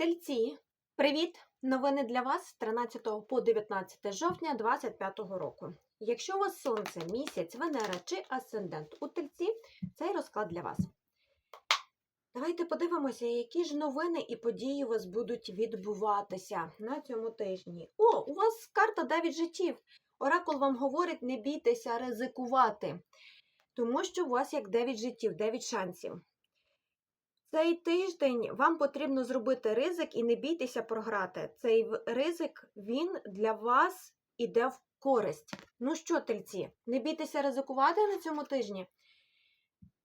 Тельці, привіт! Новини для вас з 13 по 19 жовтня 2025 року. Якщо у вас сонце, місяць, Венера чи асцендент у тельці, цей розклад для вас. Давайте подивимося, які ж новини і події у вас будуть відбуватися на цьому тижні. О, у вас карта 9 життів. Оракул вам говорить, не бійтеся ризикувати, тому що у вас як 9 життів, 9 шансів. Цей тиждень вам потрібно зробити ризик і не бійтеся програти. Цей ризик він для вас іде в користь. Ну що, тельці, не бійтеся ризикувати на цьому тижні?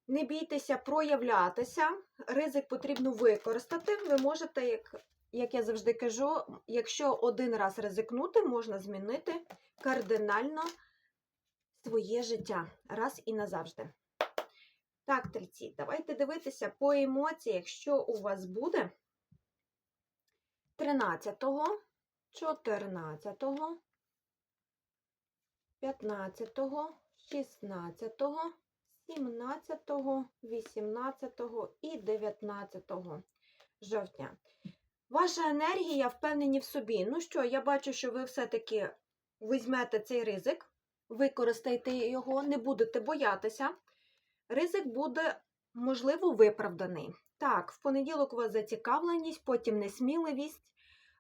Не бійтеся проявлятися. Ризик потрібно використати. Ви можете, як, як я завжди кажу, якщо один раз ризикнути, можна змінити кардинально своє життя раз і назавжди. Так, тельці, давайте дивитися по емоціях, що у вас буде 13, 14, 15, 16, 17, 18 і 19 жовтня. Ваша енергія впевнені в собі. Ну що, я бачу, що ви все-таки візьмете цей ризик, використаєте його, не будете боятися ризик буде, можливо, виправданий. Так, в понеділок у вас зацікавленість, потім несміливість,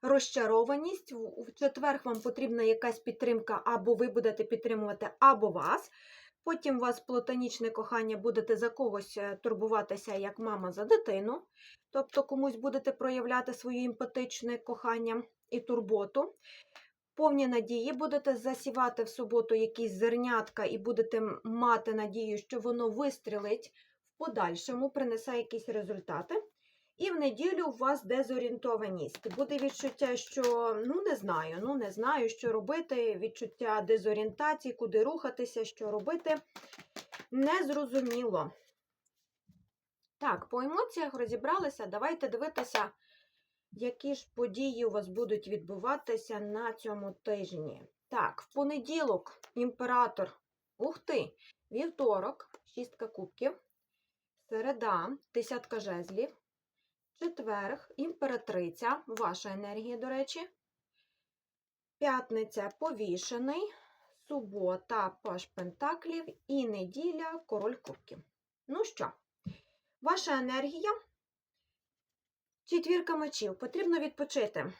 розчарованість. В четвер вам потрібна якась підтримка, або ви будете підтримувати, або вас. Потім у вас платонічне кохання, будете за когось е, турбуватися, як мама за дитину. Тобто комусь будете проявляти своє емпатичне кохання і турботу. Повні надії будете засівати в суботу якісь зернятка і будете мати надію, що воно вистрілить в подальшому, принесе якісь результати. І в неділю у вас дезорієнтованість. Буде відчуття, що ну не знаю, ну не знаю, що робити. Відчуття дезорієнтації, куди рухатися, що робити. Незрозуміло. Так, по емоціях розібралися. Давайте дивитися, які ж події у вас будуть відбуватися на цьому тижні. Так, в понеділок імператор. Ух ти! Вівторок, шістка кубків. Середа, десятка жезлів. Четверг, імператриця, ваша енергія, до речі. П'ятниця повішений. Субота, паш пентаклів і неділя король кубків. Ну що, ваша енергія Четвірка мечів. Потрібно відпочити.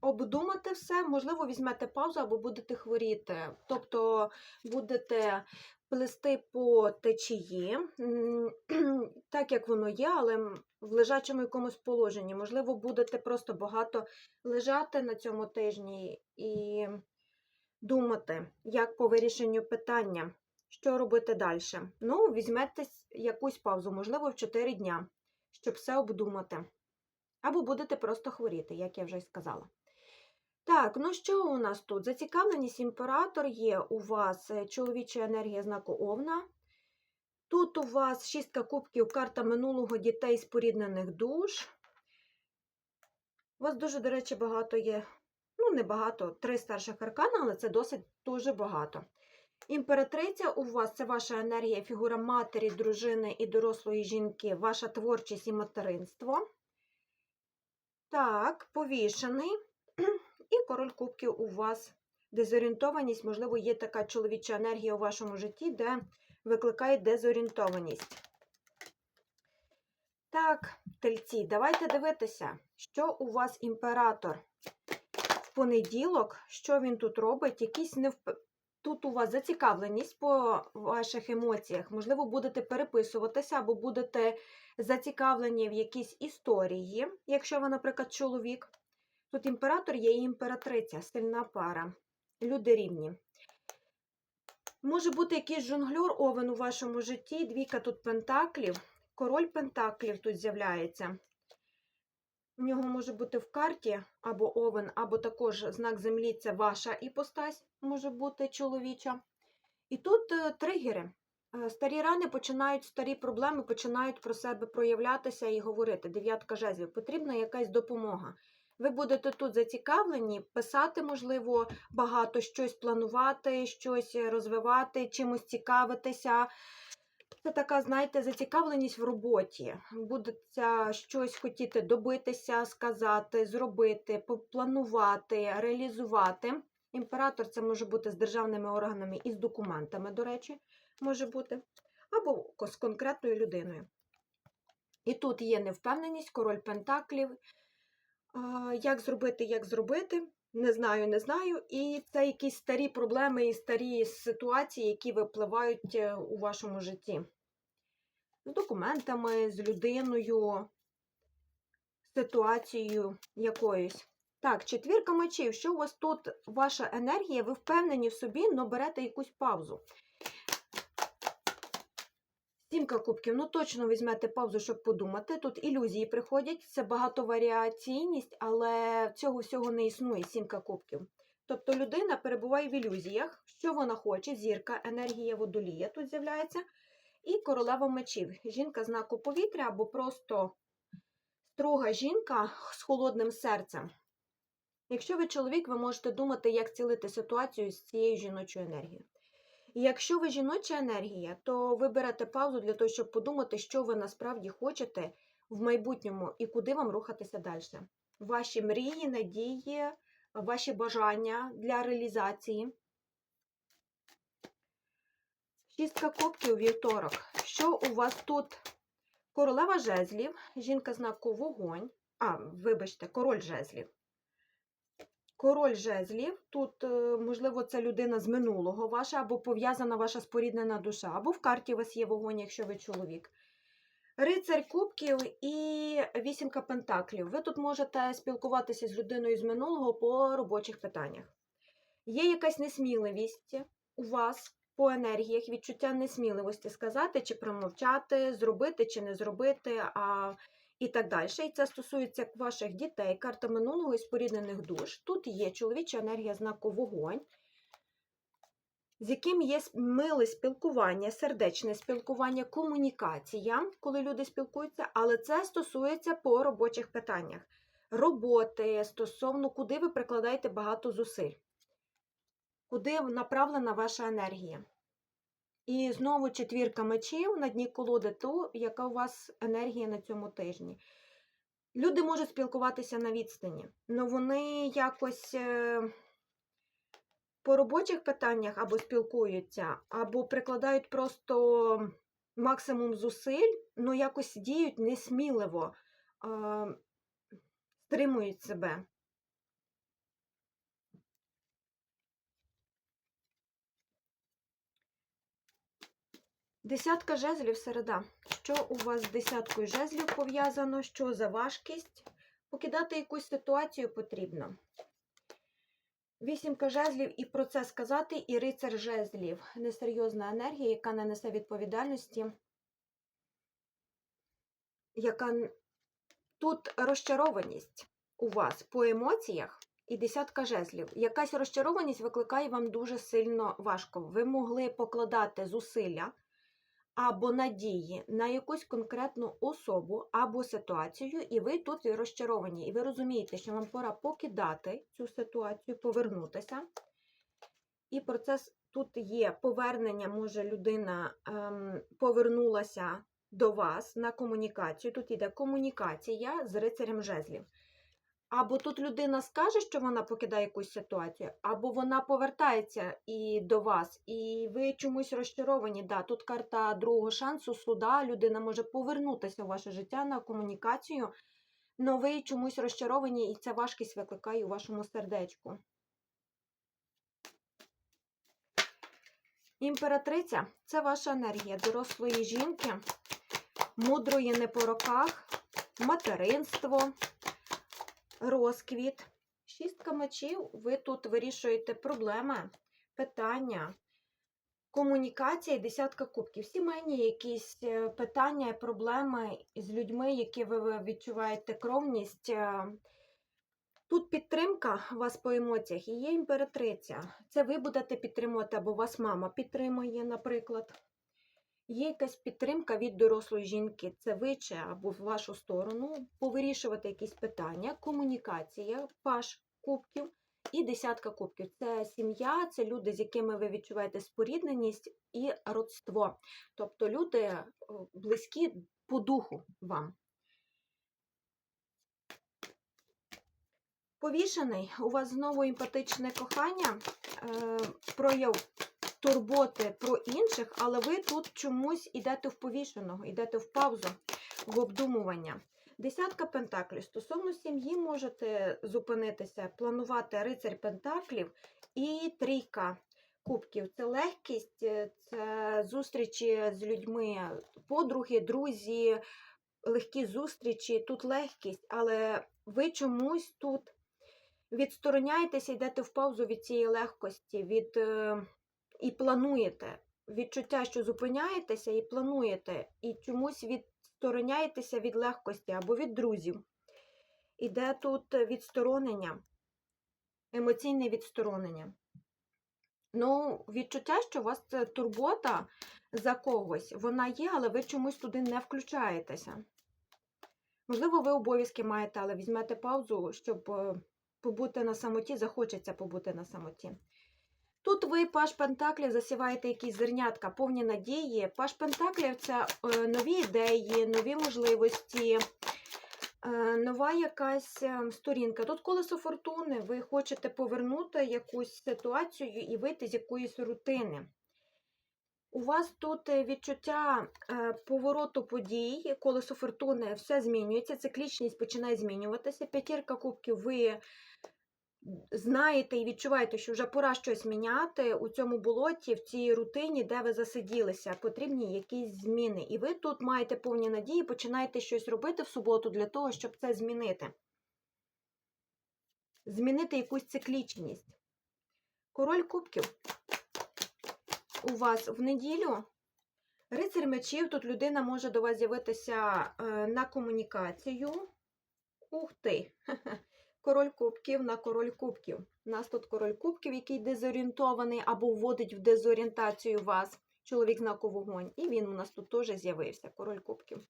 Обдумати все, можливо, візьмете паузу або будете хворіти. Тобто будете плести по течії, так як воно є, але в лежачому якомусь положенні. Можливо, будете просто багато лежати на цьому тижні і думати, як по вирішенню питання, що робити далі. Ну, візьмете якусь паузу, можливо, в 4 дня, щоб все обдумати. Або будете просто хворіти, як я вже й сказала. Так, ну що у нас тут? Зацікавленість імператор є у вас е, чоловіча енергія знаку Овна. Тут у вас шістка кубків, карта минулого дітей споріднених душ. У вас дуже, до речі, багато є. Ну, не багато, три старших аркана, але це досить дуже багато. Імператриця у вас це ваша енергія, фігура матері, дружини і дорослої жінки, ваша творчість і материнство. Так, повішений. І король кубків у вас дезорієнтованість. Можливо, є така чоловіча енергія у вашому житті, де викликає дезорієнтованість. Так, тельці, давайте дивитися, що у вас імператор. В понеділок, що він тут робить? Якісь невп... Тут у вас зацікавленість по ваших емоціях. Можливо, будете переписуватися або будете зацікавлені в якійсь історії, якщо ви, наприклад, чоловік. Тут імператор є і імператриця, сильна пара, люди рівні. Може бути якийсь жонглер овен у вашому житті, двійка тут пентаклів, король пентаклів тут з'являється. У нього може бути в карті або овен, або також знак землі це ваша іпостась, може бути чоловіча. І тут е, тригери. Е, Старі рани починають, старі проблеми починають про себе проявлятися і говорити. Дев'ятка жезлів. Потрібна якась допомога. Ви будете тут зацікавлені, писати, можливо, багато щось планувати, щось розвивати, чимось цікавитися. Це така, знаєте, зацікавленість в роботі. Будеться щось хотіти добитися, сказати, зробити, попланувати, реалізувати. Імператор це може бути з державними органами і з документами, до речі, може бути, або з конкретною людиною. І тут є невпевненість, король пентаклів. Як зробити, як зробити? Не знаю, не знаю. І це якісь старі проблеми і старі ситуації, які випливають е, у вашому житті. З документами, з людиною, ситуацією якоюсь. Так, четвірка мечів. Що у вас тут ваша енергія? Ви впевнені в собі, але берете якусь паузу. Сімка кубків, ну точно візьмете паузу, щоб подумати. Тут ілюзії приходять, це багатоваріаційність, але цього всього не існує, сімка кубків. Тобто людина перебуває в ілюзіях, що вона хоче, зірка, енергія водолія тут з'являється, і королева мечів. Жінка знаку повітря або просто строга жінка з холодним серцем. Якщо ви чоловік, ви можете думати, як цілити ситуацію з цією жіночою енергією. І якщо ви жіноча енергія, то ви берете паузу для того, щоб подумати, що ви насправді хочете в майбутньому і куди вам рухатися далі. Ваші мрії, надії, ваші бажання для реалізації. Шістка кубків вівторок. Що у вас тут? Королева жезлів, жінка знаку вогонь. А, вибачте, король жезлів. Король жезлів, тут, е, можливо, це людина з минулого ваша, або пов'язана ваша споріднена душа, або в карті у вас є вогонь, якщо ви чоловік. Рицарь кубків і вісімка пентаклів. Ви тут можете спілкуватися з людиною з минулого по робочих питаннях. Є якась несміливість у вас по енергіях, відчуття несміливості сказати чи промовчати, зробити чи не зробити. а і так далі. І це стосується ваших дітей, карта минулого і споріднених душ. Тут є чоловіча енергія знаку вогонь, з яким є миле спілкування, сердечне спілкування, комунікація, коли люди спілкуються, але це стосується по робочих питаннях. Роботи стосовно, куди ви прикладаєте багато зусиль, куди направлена ваша енергія. І знову четвірка мечів на дні колоди, то яка у вас енергія на цьому тижні. Люди можуть спілкуватися на відстані, але вони якось е, по робочих питаннях або спілкуються, або прикладають просто максимум зусиль, але якось діють несміливо, стримують себе. Десятка жезлів середа. Що у вас з десяткою жезлів пов'язано? Що за важкість? Покидати якусь ситуацію потрібно. Вісімка жезлів і про це сказати, і рицар жезлів. Несерйозна енергія, яка не несе відповідальності. Яка тут розчарованість у вас по емоціях і десятка жезлів. Якась розчарованість викликає вам дуже сильно важко. Ви могли покладати зусилля або надії на якусь конкретну особу або ситуацію, і ви тут розчаровані. І ви розумієте, що вам пора покидати цю ситуацію, повернутися. І процес тут є повернення, може людина ем, повернулася до вас на комунікацію. Тут йде комунікація з рицарем жезлів. Або тут людина скаже, що вона покидає якусь ситуацію, або вона повертається і до вас, і ви чомусь розчаровані. Да, тут карта другого шансу, суда, людина може повернутися в ваше життя на комунікацію, але ви чомусь розчаровані, і ця важкість викликає у вашому сердечку. Імператриця це ваша енергія дорослої жінки, мудрої не по роках, материнство розквіт. Шістка мечів, ви тут вирішуєте проблеми, питання, комунікація і десятка кубків. Сімейні якісь е, питання, проблеми з людьми, які ви відчуваєте кровність. е, Тут підтримка вас по емоціях і є імператриця. Це ви будете підтримувати, або вас мама підтримує, наприклад. Є якась підтримка від дорослої жінки, це ви або в вашу сторону, повирішувати якісь питання, комунікація, паш кубків І десятка кубків. Це сім'я, це люди, з якими ви відчуваєте спорідненість і родство. Тобто люди близькі по духу вам. Повішений, у вас знову емпатичне кохання, е, прояв турботи про інших, але ви тут чомусь йдете в повішеного, йдете в паузу, в обдумування. Десятка пентаклів. Стосовно сім'ї можете зупинитися, планувати рицарь пентаклів і трійка кубків. Це легкість, е, це зустрічі з людьми, подруги, друзі, легкі зустрічі. Тут легкість, але ви чомусь тут відстороняєтеся, йдете в паузу від цієї легкості, від, е, і плануєте. Відчуття, що зупиняєтеся і плануєте, і чомусь відстороняєтеся від легкості або від друзів. Іде тут відсторонення, емоційне відсторонення. Ну, відчуття, що у вас це турбота за когось, вона є, але ви чомусь туди не включаєтеся. Можливо, ви обов'язки маєте, але візьмете паузу, щоб е, побути на самоті, захочеться побути на самоті. Тут ви паш Пентаклів засіваєте якісь зернятка, повні надії. Паш Пентаклів це е, нові ідеї, нові можливості, е, нова якась е, сторінка. Тут колесо фортуни, ви хочете повернути якусь ситуацію і вийти з якоїсь рутини. У вас тут відчуття повороту подій, колесо фортуни, все змінюється, циклічність починає змінюватися. П'ятірка кубків ви знаєте і відчуваєте, що вже пора щось міняти у цьому болоті, в цій рутині, де ви засиділися, потрібні якісь зміни. І ви тут маєте повні надії, починаєте щось робити в суботу для того, щоб це змінити. Змінити якусь циклічність. Король кубків у вас в неділю. Рицар мечів, тут людина може до вас з'явитися е, на комунікацію. Ух ти! Король кубків на король кубків. У нас тут король кубків, який дезорієнтований або вводить в дезорієнтацію вас. Чоловік знаку вогонь. І він у нас тут теж з'явився, король кубків.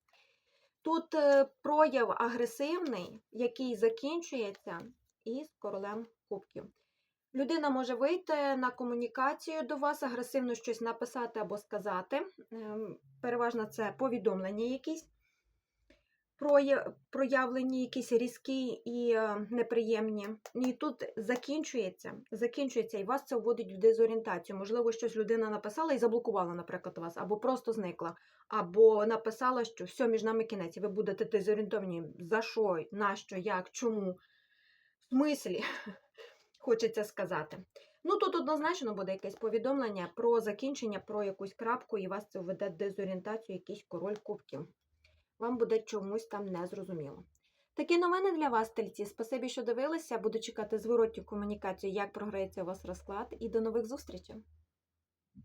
Тут е, прояв агресивний, який закінчується із королем кубків. Людина може вийти на комунікацію до вас, агресивно щось написати або сказати. Ем, Переважно це повідомлення якісь проявлені, якісь різкі і е, неприємні. І тут закінчується, закінчується, і вас це вводить в дезорієнтацію. Можливо, щось людина написала і заблокувала, наприклад, вас, або просто зникла, або написала, що все, між нами кінець, і ви будете дезорієнтовані. За що, на що, як, чому, в смислі, хочеться сказати. Ну, тут однозначно буде якесь повідомлення про закінчення, про якусь крапку, і вас це введе в дезорієнтацію, якийсь король кубків. Вам буде чомусь там незрозуміло. Такі новини для вас, тельці. Спасибі, що дивилися. Буду чекати зворотню комунікацію, як програється у вас розклад, і до нових зустрічей!